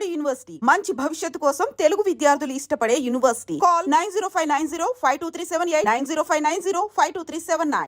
Vijayawada university. మంచి భవిష్యత్తు కోసం తెలుగు విద్యార్థులు ఇష్టపడే university. Call nine zero five nine zero five two three seven eight. Nine zero five nine zero five two three seven nine.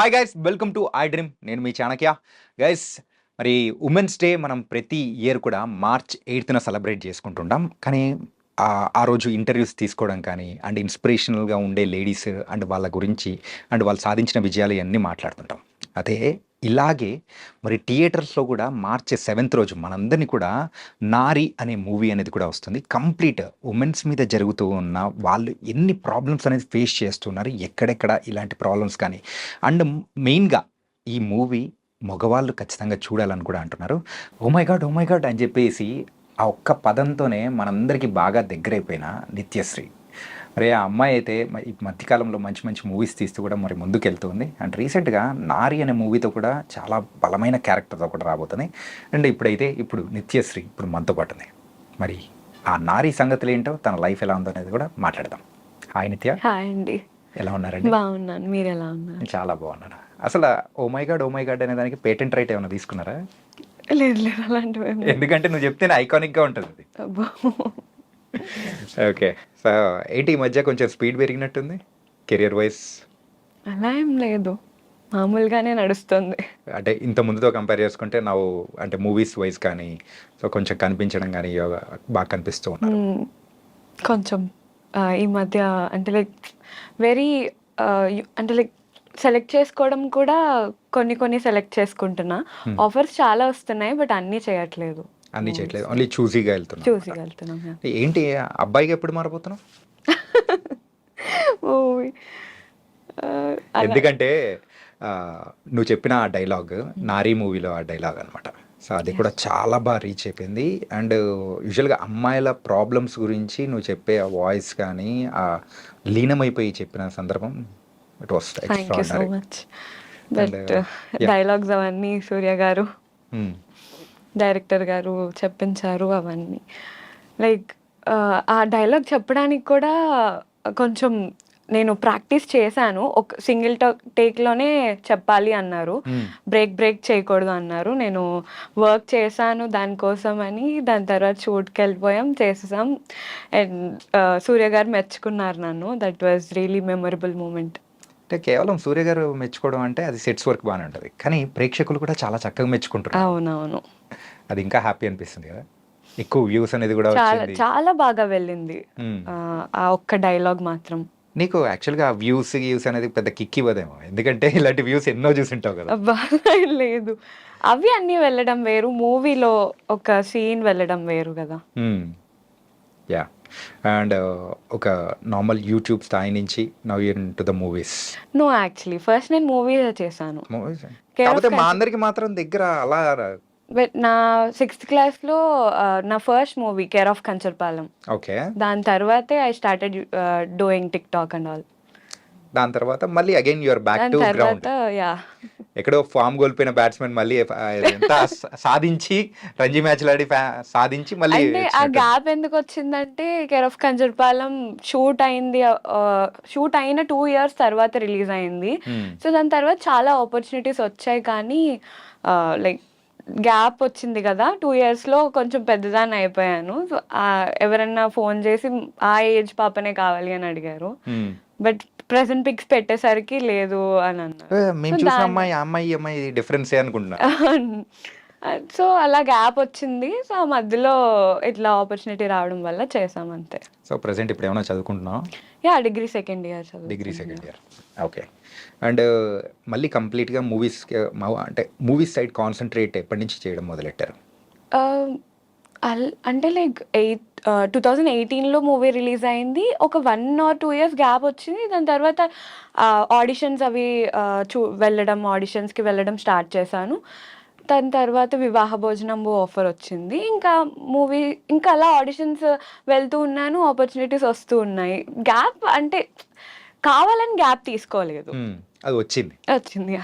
Hi guys welcome to I dream నేను మీ Chanakya. Guys మరి women's day మనం ప్రతి year కూడా March ఎయిత్న celebrate చేసుకుంటుంటాం. కానీ ఆ- ఆ రోజు ఇంటర్వ్యూస్ తీసుకోవడం కానీ అండ్ ఇన్స్పిరేషనల్గా ఉండే లేడీస్ అండ్ వాళ్ళ గురించి అండ్ వాళ్ళు సాధించిన విజయాలు ఇవన్నీ మాట్లాడుతుంటాం. అదే ఇలాగే మరి థియేటర్స్లో కూడా మార్చి సెవెంత్ రోజు మనందరినీ కూడా నారి అనే మూవీ అనేది కూడా వస్తుంది. కంప్లీట్ ఉమెన్స్ మీద జరుగుతూ ఉన్న వాళ్ళు ఎన్ని ప్రాబ్లమ్స్ అనేది ఫేస్ చేస్తున్నారు ఎక్కడెక్కడ ఇలాంటి ప్రాబ్లమ్స్ కానీ. అండ్ మెయిన్గా ఈ మూవీ మగవాళ్ళు ఖచ్చితంగా చూడాలని కూడా అంటున్నారు. ఓమై గాడ్ ఓమై గాడ్ అని చెప్పేసి ఆ ఒక్క పదంతోనే మనందరికీ బాగా దగ్గరైపోయిన నిత్యశ్రీ. మరి ఆ అమ్మాయి అయితే ఈ మధ్యకాలంలో మంచి మంచి మూవీస్ తీస్తూ కూడా మరి ముందుకెళ్తుంది. అండ్ రీసెంట్గా నారి అనే మూవీతో కూడా చాలా బలమైన క్యారెక్టర్తో కూడా రాబోతుంది అండ్ ఇప్పుడైతే ఇప్పుడు నిత్యశ్రీ ఇప్పుడు మనతో పాటు ఉంది మరి ఆ నారి సంగతులు ఏంటో తన లైఫ్ ఎలా ఉందో అనేది కూడా మాట్లాడదాం. హాయ్ నిత్య. హాయ్ అండి. ఎలా ఉన్నారండి? బాగున్నాను. మీరు ఎలా ఉన్నారు? చాలా బాగున్నాను. అసలు oh my god oh my god అనే దానికి పేటెంట్ రైట్ ఏమైనా తీసుకున్నారా? లేదు లేదు అలాంటివి. ఎందుకంటే నువ్వు చెప్తేనే ఐకానిక్గా ఉంటుంది అది. అబ్బో. ఓకే సో ఏంటి ఈ మధ్య కొంచెం స్పీడ్ పెరిగినట్టుంది? కెరియర్ వైజ్ అలా ఏం లేదు. మామూలుగానే నడుస్తుంది. అంటే ఇంత ముందుతో కంపేర్ చేసుకుంటే ನಾವು అంటే మూవీస్ వైజ్ కానీ సో కొంచెం కనిపించడం కానీ బాగా కనిపిస్తూ ఉన్నారు. కొంచెం ఈ మధ్య అంటే లైక్ వెరీ అంటే లైక్ సెలెక్ట్ చేసుకోవడం కూడా కొన్ని కొన్ని సెలెక్ట్ చేసుకుంటున్నా. ఆఫర్స్ చాలా వస్తున్నాయి బట్ అన్నీ చేయట్లేదు. అన్నీ చేయట్లేదు. ఓన్లీ చూసీగా వెళ్తున్నావు చూసి వెళ్తున్నాం ఏంటి అబ్బాయికి ఎప్పుడు మారబోతున్నావు? మూవీ ఎందుకంటే నువ్వు చెప్పిన ఆ డైలాగ్ నారీ మూవీలో ఆ డైలాగ్ అనమాట సో అది కూడా చాలా బాగా రీచ్ అయిపోయింది. అండ్ యూజువల్గా అమ్మాయిల ప్రాబ్లమ్స్ గురించి నువ్వు చెప్పే ఆ వాయిస్ కానీ ఆ లీనమైపోయి చెప్పిన సందర్భం ఇట్ వాస్ uh. డైలాగ్స్ అవన్నీ సూర్య గారు. డైరెక్టర్ గారు చెప్పించారు అవన్నీ. లైక్ ఆ డైలాగ్ చెప్పడానికి కూడా కొంచెం నేను ప్రాక్టీస్ చేశాను. ఒక సింగిల్ టేక్లోనే చెప్పాలి అన్నారు. బ్రేక్ బ్రేక్ చేయకూడదు అన్నారు. నేను వర్క్ చేశాను దానికోసం అని దాని తర్వాత షూట్కి వెళ్ళిపోయాం చేసేసాం. అండ్ సూర్య గారు మెచ్చుకున్నారు నన్ను. That was really memorable moment. అంటే కేవలం సూర్య గారు మెచ్చుకోవడం అంటే అది సెట్స్ వర్క్ బాగానే ఉంటుంది. కానీ ప్రేక్షకులు కూడా చాలా చక్కగా మెచ్చుకుంటారు అవునవును. అది ఇంకా హ్యాపీ అనిపిస్తుంది కదా. ఎక్కువ వ్యూస్ అనేది కూడా చాలా బాగా వెళ్ళింది. మ్మ్. ఆ, ఒక్క డైలాగ్ మాత్రం. నీకు యాక్చువల్గా వ్యూస్ వ్యూస్ అనేది పెద్ద కిక్ ఇవ్వదేమో. ఎందుకంటే ఇలాంటి వ్యూస్ ఎన్నో చూసింటావు కదా. లేదు. అవి అన్నీ వెళ్ళడం వేరు. మూవీలో ఒక సీన్ వెళ్ళడం వేరు కదా. యా అండ్ ఒక నార్మల్ యూట్యూబ్ స్థాయి నుంచి now into the movies no actually first నేను మూవీ చేశాను. మూవీస్ కాకపోతే మా అందరికి మాత్రం దగ్గర అలా బట్ నా సిక్స్త్ క్లాస్లో నా first movie care of Kancharapalem okay దాని తర్వాతే I started doing TikTok and all దాని తర్వాత మళ్ళీ again your back to ground తర్వాత యా ఎక్కడో ఫామ్ కోల్పోయిన బ్యాట్స్మెన్ మళ్ళీ ఆ, ఎంత సాధించి రంజీ మ్యాచ్లు ఆడి సాధించి మళ్ళీ ఆ. గ్యాప్ ఎందుకు వచ్చిందంటే కేర్ ఆఫ్ కంజర్పాలెం షూట్ అయింది షూట్ అయిన టూ ఇయర్స్ తర్వాత రిలీజ్ అయింది. Hmm. సో దాని తర్వాత చాలా ఆపర్చునిటీస్ వచ్చాయి కానీ లైక్ గ్యాప్ వచ్చింది కదా టూ ఇయర్స్లో కొంచెం పెద్దదాన్ని అయిపోయాను. సో ఎవరన్నా ఫోన్ చేసి ఆ ఏజ్ పాపనే కావాలి అని అడిగారు. బట్ ప్రెసెంట్ పిక్స్ పెట్టేసరికి లేదు అని అన్నారు. అమ్మాయి అమ్మాయి డిఫరెన్సే అనుకుంటున్నా. సో అలా గ్యాప్ వచ్చింది. సో ఆ మధ్యలో ఇట్లా ఆపర్చునిటీ రావడం వల్ల చేసాం అంతే. సో ప్రజెంట్ ఇప్పుడు ఏమైనా చదువుకుంటున్నావు? యా డిగ్రీ సెకండ్ ఇయర్ చదువు degree second year okay and మళ్ళీ కంప్లీట్గా మూవీస్ అంటే మూవీస్ సైడ్ కాన్సన్ట్రేట్ ఎప్పటి నుంచి చేయడం మొదలెట్టారు? అంటే లైక్ ఎయిట్ టూ థౌజండ్ ఎయిటీన్లో మూవీ రిలీజ్ అయింది. ఒక one or two years gap వచ్చింది. దాని తర్వాత ఆడిషన్స్ అవి చూ వెళ్ళడం ఆడిషన్స్కి వెళ్ళడం స్టార్ట్ చేశాను. దాని తర్వాత వివాహ భోజనం ఆఫర్ వచ్చింది. ఇంకా మూవీ ఇంకా అలా ఆడిషన్స్ వెళ్తూ ఉన్నాను. ఆపర్చునిటీస్ వస్తూ ఉన్నాయి. గ్యాప్ అంటే కావాలని గ్యాప్ తీసుకోలేదు. అది వచ్చింది. వచ్చింది.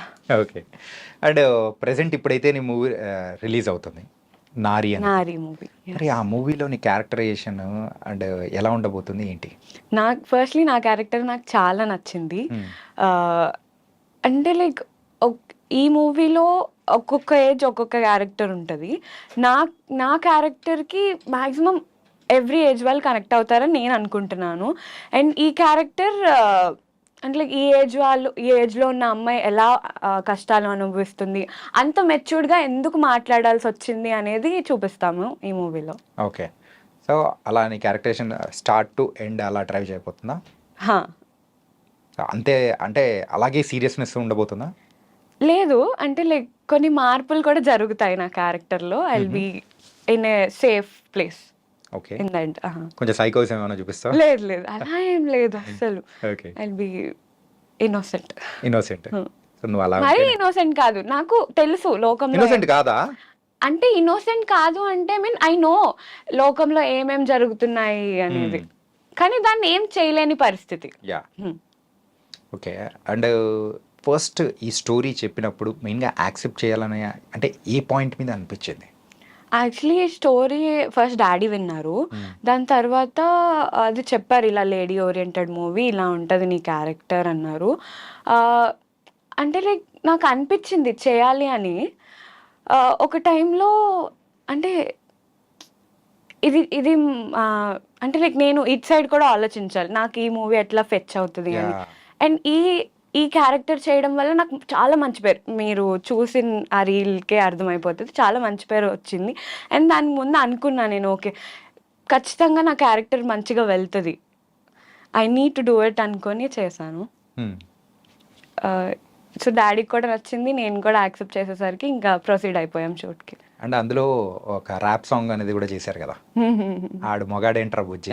ఓకే. అండ్ ప్రజెంట్ ఇప్పుడైతే నీ మూవీ రిలీజ్ అవుతుంది. నారి నారీ మూవీ మరి ఆ మూవీలోని క్యారెక్టరైజేషన్ అండ్ ఎలా ఉండబోతుంది ఏంటి? నాకు ఫస్ట్లీ నా క్యారెక్టర్ నాకు చాలా నచ్చింది. అంటే లైక్ ఈ మూవీలో ఒక్కొక్క ఏజ్ ఒక్కొక్క క్యారెక్టర్ ఉంటుంది. నా నా క్యారెక్టర్కి మ్యాక్సిమం ఎవ్రీ ఏజ్ వాళ్ళు కనెక్ట్ అవుతారని నేను అనుకుంటున్నాను. అండ్ ఈ క్యారెక్టర్ అంటే like ఈ ఏజ్ వాళ్ళు ఈ ఏజ్లో ఉన్న అమ్మాయి ఎలా కష్టాలు అనుభవిస్తుంది అంత మెచ్యూర్డ్గా ఎందుకు మాట్లాడాల్సి వచ్చింది అనేది చూపిస్తాము ఈ మూవీలో. ఓకే. సో అలా నీ క్యారెక్టరేషన్ స్టార్ట్ టు ఎండ్ అలా డ్రైవ్ చేయబోతుందా? అంతే అంటే అలాగే సీరియస్నెస్ ఉండబోతుందా? లేదు అంటే లైక్ కొన్ని మార్పులు కూడా జరుగుతాయి నా క్యారెక్టర్లో. I be in a safe place. Okay. In that కొంచెం సైకోస్ ఏమైనా చూపిస్తావా? లేదు లేదు. అలా ఏం లేదు అసలు okay. I be innocent innocent నువ్వు అలా మరీ ఇన్నోసెంట్ కాదు. నాకు తెలుసు లోకంలో ఇన్నోసెంట్ కాదా? అంటే ఇన్నోసెంట్ కాదు అంటే మీన్ ఐ నో లోకంలో ఏమేం జరుగుతున్నాయి అనేది. కానీ దాన్ని ఏం చేయలేని పరిస్థితి. Yeah Hmm. Okay. And first ఈ స్టోరీ చెప్పినప్పుడు మెయిన్గా యాక్సెప్ట్ చేయాలని అంటే ఏ పాయింట్ మీద అనిపించింది? యాక్చువల్లీ ఈ స్టోరీ ఫస్ట్ డాడీ విన్నారు. దాని తర్వాత అది చెప్పారు ఇలా లేడీ ఓరియంటెడ్ మూవీ ఇలా ఉంటుంది నీ క్యారెక్టర్ అన్నారు. అంటే లైక్ నాకు అనిపించింది చేయాలి అని. ఒక టైంలో అంటే ఇది ఇది అంటే లైక్ నేను ఇట్ సైడ్ కూడా ఆలోచించాలి. నాకు ఈ మూవీ ఎట్లా ఫెచ్ అవుతుంది అని. అండ్ ఈ ఈ క్యారెక్టర్ చేయడం వల్ల నాకు చాలా మంచి పేరు మీరు చూసిన ఆ రీల్కే అర్థమైపోతుంది. చాలా మంచి పేరు వచ్చింది. అండ్ దాని ముందు అనుకున్నా నేను ఓకే ఖచ్చితంగా నా క్యారెక్టర్ మంచిగా వెళ్తుంది. I need to do it అనుకొని చేశాను. సో డాడీకి కూడా నచ్చింది నేను కూడా యాక్సెప్ట్ చేసేసరికి ఇంకా ప్రొసీడ్ అయిపోయాం షూట్కి. అండ్ అందులో ఒక ర్యాప్ సాంగ్ అనేది కూడా చేశారు కదా? ఆడు మొగాడేంట్రా బుజ్జి.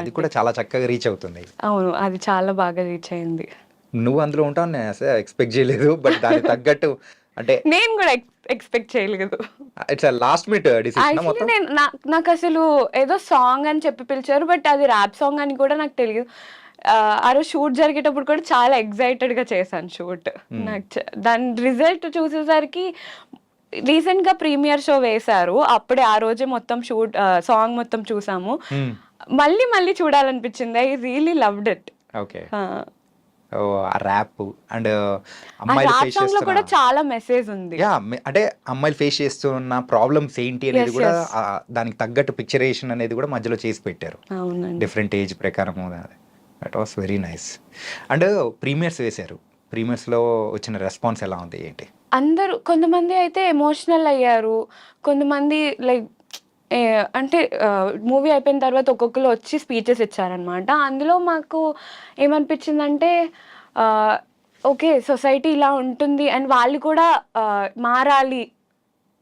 అది కూడా చాలా చక్కగా రీచ్ అవుతుంది. అవును అది చాలా బాగా రీచ్ అయింది. నువ్వు అందులో ఉంటావు నేను అసలు ఎక్స్పెక్ట్ చేయలేదు బట్ దానికి తగ్గట్టు అంటే నేను కూడా ఎక్స్పెక్ట్ చేయలేదు. ఇట్స్ లాస్ట్ మినిట్ డిసిషన్ మొత్తం? నేను నాకు అసలు ఏదో సాంగ్ అని చెప్పి పిలిచారు బట్ అది ర్యాప్ సాంగ్ అని కూడా నాకు తెలియదు. ఆ, రోజు షూట్ జరిగేటప్పుడు కూడా చాలా excited గా చేశాను షూట్ నాకు చ- దాని రిజల్ట్ చూసేసరికి రీసెంట్గా ప్రీమియర్ షో వేశారు అప్పుడే ఆ రోజే మొత్తం షూట్ సాంగ్ మొత్తం చూసాము. Hmm. మళ్ళీ మళ్ళీ చూడాలనిపించింది I really loved it okay rap and అమ్మాయిలు ఫేస్ చేస్తున్న చాలా మెసేజ్ ఉంది. యా అంటే అమ్మాయిలు ఫేస్ చేస్తున్న ప్రాబ్లమ్స్ ఏంటి అనేది కూడా దానికి తగ్గట్టు పిక్చరేషన్ అనేది కూడా మధ్యలో చేసి పెట్టారు. డిఫరెంట్ ఏజ్ ప్రకారం that was very nice and premieres వేశారు. ప్రీమియర్స్లో వచ్చిన రెస్పాన్స్ ఎలా ఉంది ఏంటి? అందరూ కొంతమంది అయితే ఎమోషనల్ అయ్యారు. కొంతమంది లైక్ అంటే మూవీ అయిపోయిన తర్వాత ఒక్కొక్కరు వచ్చి స్పీచెస్ ఇచ్చారనమాట అందులో మాకు ఏమనిపించిందంటే ఓకే సొసైటీ ఇలా ఉంటుంది అండ్ వాళ్ళు కూడా మారాలి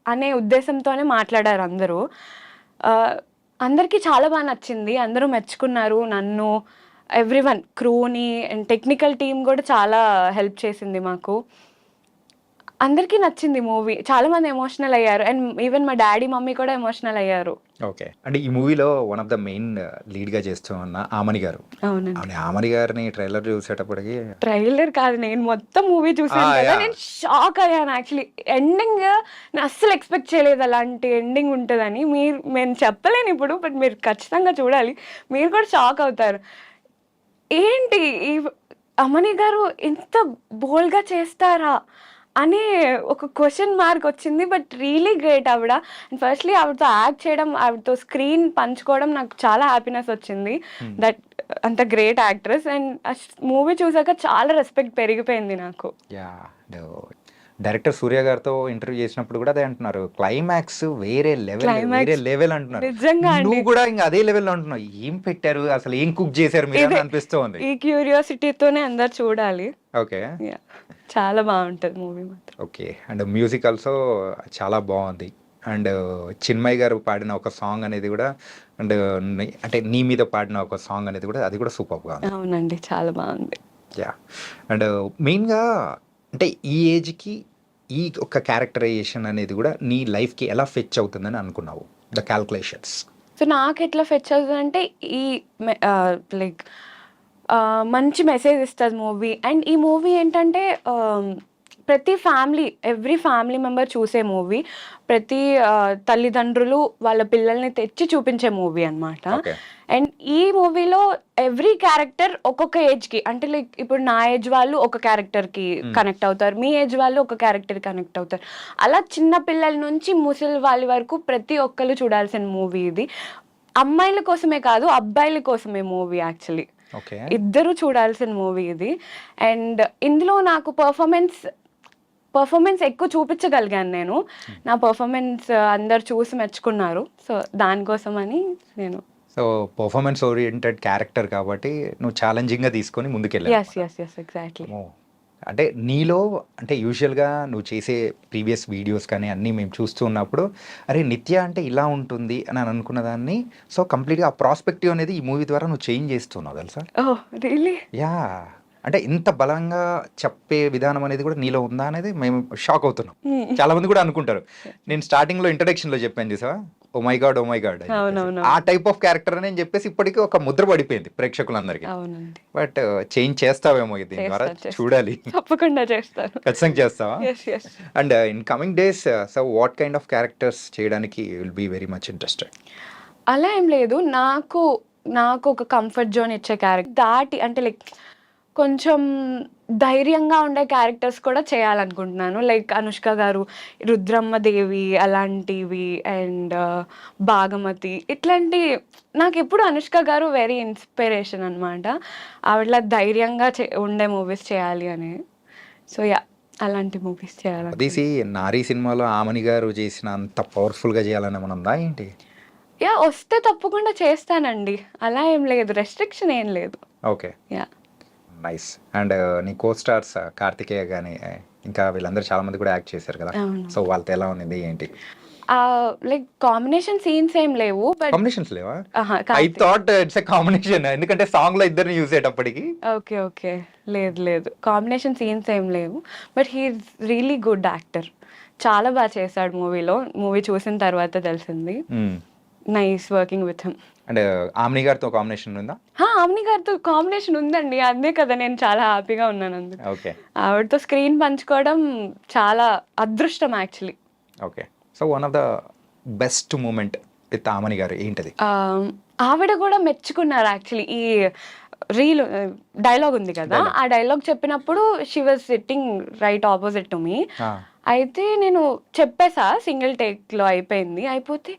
అనే ఉద్దేశంతోనే మాట్లాడారు అందరూ. అందరికీ చాలా బాగా నచ్చింది. అందరూ మెచ్చుకున్నారు నన్ను ఎవ్రీవన్ క్రూని అండ్ టెక్నికల్ టీం కూడా చాలా హెల్ప్ చేసింది మాకు. అందరికీ నచ్చింది మూవీ. చాలా మంది ఎమోషనల్ అయ్యారు. అండ్ ఈవెన్ మా డాడీ మమ్మీ కూడా ఎమోషనల్ అయ్యారు. ఓకే. అంటే ఈ మూవీలో వన్ ఆఫ్ ద మెయిన్ లీడ్గా చేస్తూ ఉన్న ఆమని గారు. అవునండి. అవును ఆమని గారిని ట్రైలర్ చూసేటప్పటికి ట్రైలర్ కాదు నేను మొత్తం మూవీ చూసాను కదా. నేను షాక్ అయ్యాను యాక్చువల్లీ ఎండింగ్ నేను అస్సలు ఎక్స్పెక్ట్ చేయలేదు అలాంటి ఎండింగ్ ఉంటుందని. మీరు నేను చెప్పలేను ఇప్పుడు బట్ మీరు ఖచ్చితంగా చూడాలి. మీరు కూడా షాక్ అవుతారు. ఏంటి ఈ అమని గారు ఇంత బోల్డ్గా చేస్తారా? అని ఒక క్వశ్చన్ మార్క్ వచ్చింది బట్ రియలీ గ్రేట్ ఆవిడ. అండ్ ఫస్ట్లీ ఆవిడతో యాక్ట్ చేయడం ఆవిడతో స్క్రీన్ పంచుకోవడం నాకు చాలా హ్యాపీనెస్ వచ్చింది. దట్ అంత గ్రేట్ యాక్ట్రెస్ అండ్ మూవీ చూసాక చాలా రెస్పెక్ట్ పెరిగిపోయింది నాకు. యా డైరెక్టర్ సూర్య గారితో ఇంటర్వ్యూ చేసినప్పుడు కూడా అదే అంటున్నారు. క్లైమాక్స్ వేరే లెవెల్ వేరే లెవెల్ అంటున్నారు. నిజంగా అండి. నువ్వు కూడా ఇంకా అదే లెవెల్ అంటున్నావు ఏం పెట్టారు? అసలు ఏం కుక్ చేశారు? మీరు. అనిపిస్తోంది. ఈ క్యూరియాసిటీతోనే అందరు చూడాలి. ఓకే. చాలా బాగుంటుంది మూవీ మాత్రం. ఓకే. అండ్ మ్యూజిక్ ఆల్సో చాలా బాగుంది. అండ్ చిన్మయ్ గారు పాడిన ఒక సాంగ్ అనేది కూడా అండ్ అంటే నీ మీద పాడిన ఒక సాంగ్ అనేది కూడా అది కూడా సూపర్గా అవునండి చాలా బాగుంది. యా. అండ్ మెయిన్గా అంటే ఈ ఏజ్కి ఈ ఒక క్యారెక్టరైజేషన్ అనేది కూడా నీ లైఫ్కి ఎలా ఫెచ్ అవుతుందని అనుకున్నావు? ద క్యాల్కులేషన్స్ సో నాకు ఎట్లా ఫెచ్ అవుతుందంటే ఈ లైక్ మంచి మెసేజ్ ఇస్తుంది మూవీ. అండ్ ఈ మూవీ ఏంటంటే ప్రతి ఫ్యామిలీ ఎవ్రీ ఫ్యామిలీ మెంబర్ చూసే మూవీ. ప్రతి తల్లిదండ్రులు వాళ్ళ పిల్లల్ని తెచ్చి చూపించే మూవీ అన్నమాట. ఓకే. అండ్ ఈ మూవీలో ఎవ్రీ క్యారెక్టర్ ఒక్కొక్క ఏజ్కి అంటే లైక్ ఇప్పుడు నా ఏజ్ వాళ్ళు ఒక క్యారెక్టర్కి కనెక్ట్ అవుతారు. మీ ఏజ్ వాళ్ళు ఒక క్యారెక్టర్ కనెక్ట్ అవుతారు. అలా చిన్న పిల్లల నుంచి ముసలి వాళ్ళ వరకు ప్రతి ఒక్కరు చూడాల్సిన మూవీ ఇది. అమ్మాయిల కోసమే కాదు అబ్బాయిల కోసమే మూవీ యాక్చువల్లీ ఇద్దరు చూడాల్సిన మూవీ ఇది. అండ్ ఇందులో నాకు పర్ఫార్మెన్స్ పర్ఫార్మెన్స్ ఎక్కువ చూపించగలిగాను నేను. నా పర్ఫార్మెన్స్ అందరు చూసి మెచ్చుకున్నారు. సో దానికోసమని నేను సో పర్ఫార్మెన్స్ ఓరియంటెడ్ క్యారెక్టర్ కాబట్టి నువ్వు ఛాలెంజింగ్గా తీసుకొని ఎస్ ముందుకెళ్ళావు ఎస్ ఎస్ ఎగ్జాక్ట్లీ. అంటే నీలో అంటే యూజువల్గా నువ్వు చేసే ప్రీవియస్ వీడియోస్ కానీ అన్నీ మేము చూస్తూ ఉన్నప్పుడు అరే నిత్య అంటే ఇలా ఉంటుంది అని అని అనుకున్న దాన్ని సో కంప్లీట్గా ఆ ప్రాస్పెక్టివ్ అనేది ఈ మూవీ ద్వారా నువ్వు చేంజ్ చేస్తున్నావు తెలుసా? యా అంటే ఇంత బలంగా చెప్పే విధానం అనేది కూడా నీలో ఉందా అనేది మేము షాక్ అవుతున్నాం. చాలా మంది కూడా అనుకుంటారు. నేను స్టార్టింగ్లో ఇంట్రడక్షన్లో చెప్పాను చూసావా? Oh my god oh my god. ఆ టైప్ ఆఫ్ క్యారెక్టర్ అని చెప్పేసి ఇప్పటికీ ఒక ముద్ర పడిపోయింది ప్రేక్షకులందరికీ. బట్ చేంజ్ చేస్తావేమో దీని ద్వారా. చూడాలి. తప్పకుండా చేస్తాను. ఖచ్చితంగా చేస్తావా? And in coming days so what kind of characters చేయడానికి will be very much interested అలా ఏం లేదు. నాకు నాకు ఒక కంఫర్ట్ జోన్ ఇచ్చే క్యారెక్టర్ దాటి అంటే లైక్ కొంచెం ధైర్యంగా ఉండే క్యారెక్టర్స్ కూడా చేయాలనుకుంటున్నాను. లైక్ అనుష్క గారు రుద్రమ్మ దేవి అలాంటివి అండ్ భాగమతి ఇట్లాంటి నాకు ఎప్పుడు అనుష్క గారు వెరీ ఇన్స్పిరేషన్ అనమాట ఆవిడలా ధైర్యంగా ఉండే మూవీస్ చేయాలి అని. సో యా అలాంటి మూవీస్ చేయాలి తీసి నారీ సినిమాలో ఆమని గారు చేసిన అంత పవర్ఫుల్గా చేయాలని ఏమైనా ఉందా ఏంటి? యా వస్తే తప్పకుండా చేస్తానండి. అలా ఏం లేదు. రెస్ట్రిక్షన్ ఏం లేదు. ఓకే యా నైస్ అండ్ నీ కో స్టార్స్ కార్తికేయ కానీ ఇంకా వీళ్ళందరూ చాలా మంది కూడా యాక్ట్ చేశారు కదా. సో వాళ్ళతో ఎలా ఉంది? ఏంటి? లైక్ కాంబినేషన్ సీన్స్ ఏం లేవు బట్ కాంబినేషన్స్ లేవా? I thought it's a combination ఎందుకంటే సాంగ్లో ఇద్దరిని యూజ్ అయ్యేటప్పటికి ఓకే ఓకే. లేదు లేదు. కాంబినేషన్ సీన్స్ ఏం లేవు but he's really good actor చాలా బాగా చేశాడు మూవీలో. మూవీ చూసిన తర్వాత తెలిసింది. Nice working with him and Aamani గారితో కాంబినేషన్ ఉందా? ఆమ్ని గారితో కాంబినేషన్ ఉందండి. అదే కదా నేను చాలా హ్యాపీగా ఉన్నాను అందుకు. ఓకే. ఆవిడతో స్క్రీన్ పంచుకోవడం చాలా అదృష్టం actually okay. So one of the best moment with Aamani గారు ఏంటది? ఆవిడ కూడా మెచ్చుకున్నారు యాక్చువల్లీ ఈ రీల్ డైలాగ్ ఉంది కదా ఆ డైలాగ్ చెప్పినప్పుడు she was sitting right opposite to me. అయితే నేను చెప్పేసా సింగిల్ టేక్లో అయిపోయింది. అయిపోతే "ఎ-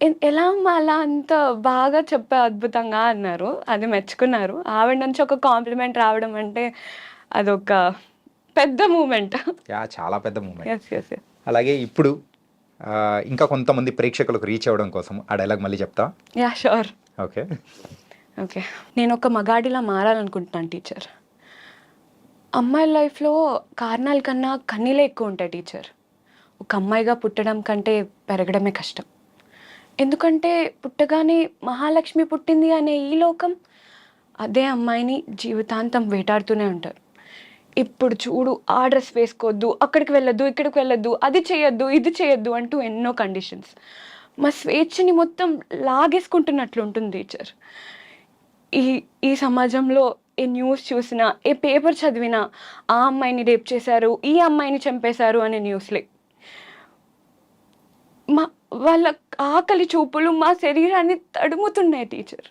ఎలా అమ్మా అలా అంత బాగా చెప్పే అద్భుతంగా అన్నారు. అది మెచ్చుకున్నారు. ఆవిడ నుంచి ఒక కాంప్లిమెంట్ రావడం అంటే అదొక పెద్ద మూమెంట్ యా చాలా పెద్ద మూమెంట్ అలాగే ఇప్పుడు ఇంకా కొంతమంది ప్రేక్షకులకు రీచ్ అవ్వడం కోసం ఆ డైలాగ్ మళ్ళీ చెప్తా. యా షూర్ ఓకే ఓకే నేను ఒక మగాడిలా మారాలనుకుంటున్నాను టీచర్ అమ్మాయి లైఫ్లో కారణాల కన్నా కన్నీలే ఎక్కువ ఉంటాయి టీచర్ ఒక అమ్మాయిగా పుట్టడం కంటే పెరగడమే కష్టం. ఎందుకంటే పుట్టగానే మహాలక్ష్మి పుట్టింది అనే ఈ లోకం అదే అమ్మాయిని జీవితాంతం వేటాడుతూనే ఉంటారు. ఇప్పుడు చూడు ఆ డ్రెస్ వేసుకోవద్దు అక్కడికి వెళ్ళొద్దు ఇక్కడికి వెళ్ళొద్దు అది చేయొద్దు ఇది చేయొద్దు అంటూ ఎన్నో కండిషన్స్. మా స్వేచ్ఛని మొత్తం లాగేసుకుంటున్నట్లు ఉంటుంది టీచర్. ఈ ఈ సమాజంలో ఏ న్యూస్ చూసినా ఏ పేపర్ చదివినా ఆ అమ్మాయిని రేప్ చేశారు ఈ అమ్మాయిని చంపేశారు అనే న్యూస్లే. మా వాళ్ళ ఆకలి చూపులు మా శరీరాన్ని తడుముతున్నాయి టీచర్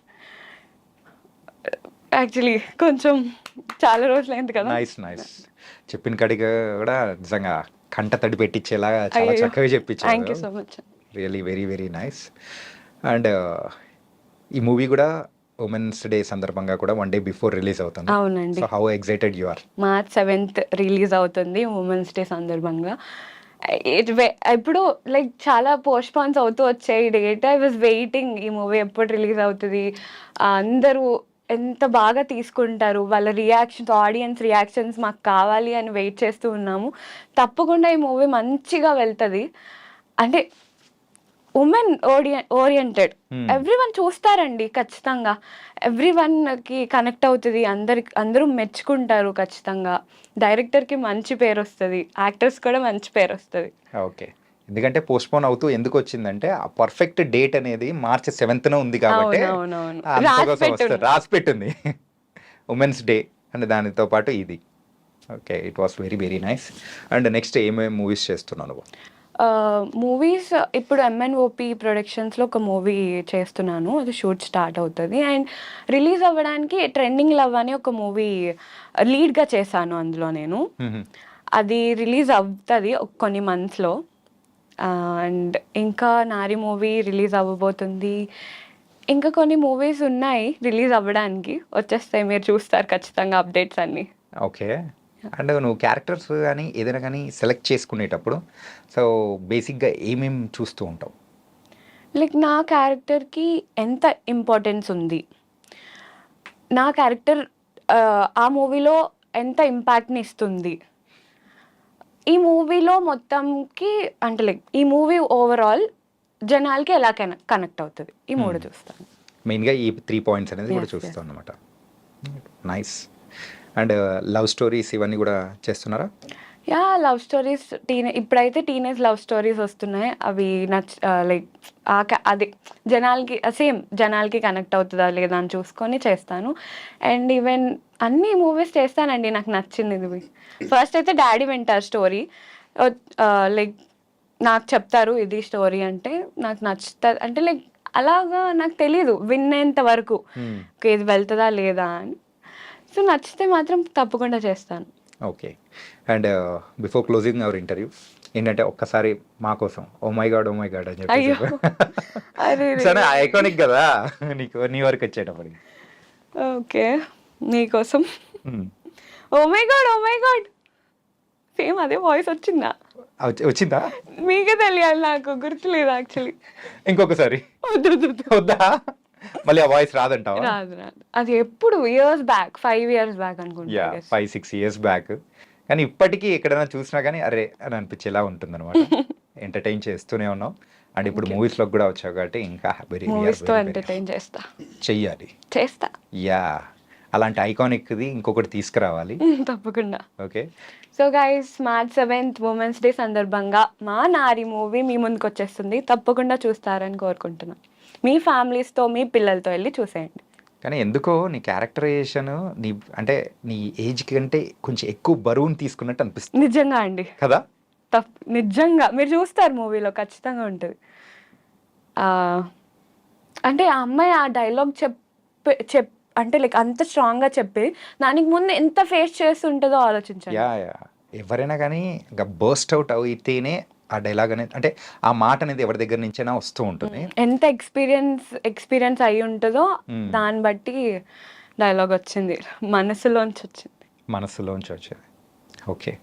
యాక్చువల్లీ కొంచెం చాలా రోజులైంది కదా. నైస్ నైస్ చెప్పిన కడిగా కూడా నిజంగా కంట తడి పెట్టించేలా చాలా. చక్కగా థ్యాంక్ యూ చెప్పించారు so much really very very nice and ఈ మూవీ కూడా ఉమెన్స్ డే సందర్భంగా కూడా వన్ డే బిఫోర్ రిలీజ్ అవుతుంది. అవునండి. So how excited you are March seventh release అవుతుంది ఉమెన్స్ డే సందర్భంగా. ఇప్పుడు లైక్ చాలా పోస్ట్పాన్స్ అవుతూ వచ్చాయి. డేట్ ఐ వాజ్ వెయిటింగ్ ఈ మూవీ ఎప్పుడు రిలీజ్ అవుతుంది? అందరూ ఎంత బాగా తీసుకుంటారు? వాళ్ళ రియాక్షన్స్ ఆడియన్స్ రియాక్షన్స్ మాకు కావాలి అని వెయిట్ చేస్తూ ఉన్నాము. తప్పకుండా ఈ మూవీ మంచిగా వెళ్తుంది. అంటే ఉమెన్ ఓరియ ఓరియంటెడ్. Hmm. ఎవ్రీ వన్ చూస్తారండి ఖచ్చితంగా. ఎవ్రీ కి కనెక్ట్ అవుతుంది అందరికి అందరూ మెచ్చుకుంటారు ఖచ్చితంగా. డైరెక్టర్కి మంచి పేరు వస్తుంది యాక్టర్స్ కూడా మంచి పేరు వస్తుంది. ఓకే. ఎందుకంటే పోస్ట్పోన్ అవుతూ ఎందుకు వచ్చిందంటే ఆ పర్ఫెక్ట్ డేట్ అనేది మార్చి సెవెంత్ ఉంది కాబట్టి రాసి. పెట్టుంది. ఉమెన్స్ డే అండ్ దానితో పాటు ఇది. Okay it was very very nice. And next ఏమేమి మూవీస్ చేస్తున్నావు నువ్వు? మూవీస్ ఇప్పుడు ఎంఎన్ఓపి ప్రొడక్షన్స్లో ఒక మూవీ చేస్తున్నాను. అది షూట్ స్టార్ట్ అవుతుంది. అండ్ రిలీజ్ అవ్వడానికి ట్రెండింగ్ లవ్ అని ఒక మూవీ లీడ్గా చేశాను అందులో నేను. అది రిలీజ్ అవుతుంది కొన్ని మంత్స్లో అండ్ ఇంకా నారి మూవీ రిలీజ్ అవ్వబోతుంది. ఇంకా కొన్ని మూవీస్ ఉన్నాయి రిలీజ్ అవ్వడానికి. వచ్చేస్తాయి మీరు చూస్తారు ఖచ్చితంగా అప్డేట్స్ అన్నీ. ఓకే. అండ్ నువ్వు క్యారెక్టర్స్ కానీ ఏదైనా కానీ సెలెక్ట్ చేసుకునేటప్పుడు సో బేసిక్గా ఏమేమి చూస్తూ ఉంటావు? లైక్ నా క్యారెక్టర్కి ఎంత ఇంపార్టెన్స్ ఉంది? నా క్యారెక్టర్ ఆ మూవీలో ఎంత ఇంపాక్ట్ని ఇస్తుంది? ఈ మూవీలో మొత్తంకి అంటే లైక్ ఈ మూవీ ఓవరాల్ జనాలకి ఎలా కనెక్ట్ అవుతుంది? ఈ మూడు చూస్తాను. మెయిన్గా ఈ త్రీ పాయింట్స్ అనేది కూడా చూస్తావు అనమాట నైస్ అండ్ లవ్ స్టోరీస్ ఇవన్నీ కూడా చేస్తున్నారా? యా లవ్ స్టోరీస్ టీనే ఇప్పుడైతే టీనేజ్ లవ్ స్టోరీస్ వస్తున్నాయి. అవి నచ్ లైక్ అదే జనాలకి సేమ్ జనాలకి కనెక్ట్ అవుతుందా లేదా అని చూసుకొని చేస్తాను. అండ్ ఈవెన్ అన్ని మూవీస్ చేస్తానండి నాకు నచ్చింది ఇది ఫస్ట్ అయితే డాడీ వింటారు స్టోరీ. లైక్ నాకు చెప్తారు ఇది స్టోరీ అంటే నాకు నచ్చుతుంది అంటే లైక్ అలాగా నాకు తెలీదు విన్నేంత వరకు. Hmm. "Okay, ఇది వెళ్తుందా లేదా అని. సో నచ్చితే మాత్రం తప్పకుండా చేస్తాను. Okay. And before closing our interview ఏంటంటే ఒక్కసారి మా కోసం oh my god oh my god అని. చెప్పి. ఐకానిక్ కదా. నీకు నీ వరకు వచ్చేటప్పటికి. ఓకే. నీకోసం. ఓ my god oh my god same అదే వాయిస్ వచ్చిందా? వచ్చి- వచ్చిందా? మీకే తెలియాలి నాకు గుర్తులేదు యాక్చువల్లీ ఇంకొకసారి. వద్దా? మళ్ళీ ఆ వాయిస్ రాదంటావా? రాదు రాదు. అది ఎప్పుడు years back five years back yeah అనుకుంటా ఫైవ్ సిక్స్ ఇయర్స్ బ్యాక్ కానీ ఇప్పటికీ ఎక్కడైనా చూసినా కానీ అరే అని అనిపించేలా ఉంటుంది అనమాట ఎంటర్టైన్ చేస్తూనే ఉన్నాం. అండ్ ఇప్పుడు మూవీస్లోకి కూడా వచ్చావు కాబట్టి ఇంకా వెరీ మూవీస్తో ఎంటర్టైన్ చేస్తా. చెయ్యాలి. చేస్తా. యా అలాంటి ఐకానిక్ది ఇంకొకటి తీసుకురావాలి. తప్పకుండా. Okay so guys March seventh women's day సందర్భంగా మా నారి మూవీ మీ ముందుకు వచ్చేస్తుంది తప్పకుండా చూస్తారని కోరుకుంటున్నాను మీ ఫ్యామిలీస్తో మీ పిల్లలతో వెళ్ళి చూసేయండి. కానీ ఎందుకో నీ క్యారెక్టరైజేషన్ నీ అంటే నీ ఏజ్ కంటే కొంచెం ఎక్కువ బరువుని తీసుకున్నట్టు అనిపిస్తుంది. నిజంగా అండి. కదా? తప్ నిజంగా. మీరు చూస్తారు మూవీలో ఖచ్చితంగా ఉంటుంది. అంటే ఆ అమ్మాయి ఆ డైలాగ్ చెప్ చెప్ అంటే లైక్ అంత స్ట్రాంగ్గా చెప్పి దానికి ముందు ఎంత ఫేస్ చేస్తుంటుందో ఆలోచించండి. Yeah yeah. ఎవరైనా కానీ ఇంకా బర్స్ట్ అవుట్ అయితేనే ఆ డైలాగ్ అనేది అంటే ఆ మాట అనేది ఎవరి దగ్గర నుంచైనా వస్తూ ఉంటుంది. ఎంత ఎక్స్పీరియన్స్ ఎక్స్పీరియన్స్ అయి ఉంటుందో. దాన్ని బట్టి డైలాగ్ వచ్చింది. మనసులోంచి వచ్చింది. మనసులోంచి వచ్చేది. ఓకే.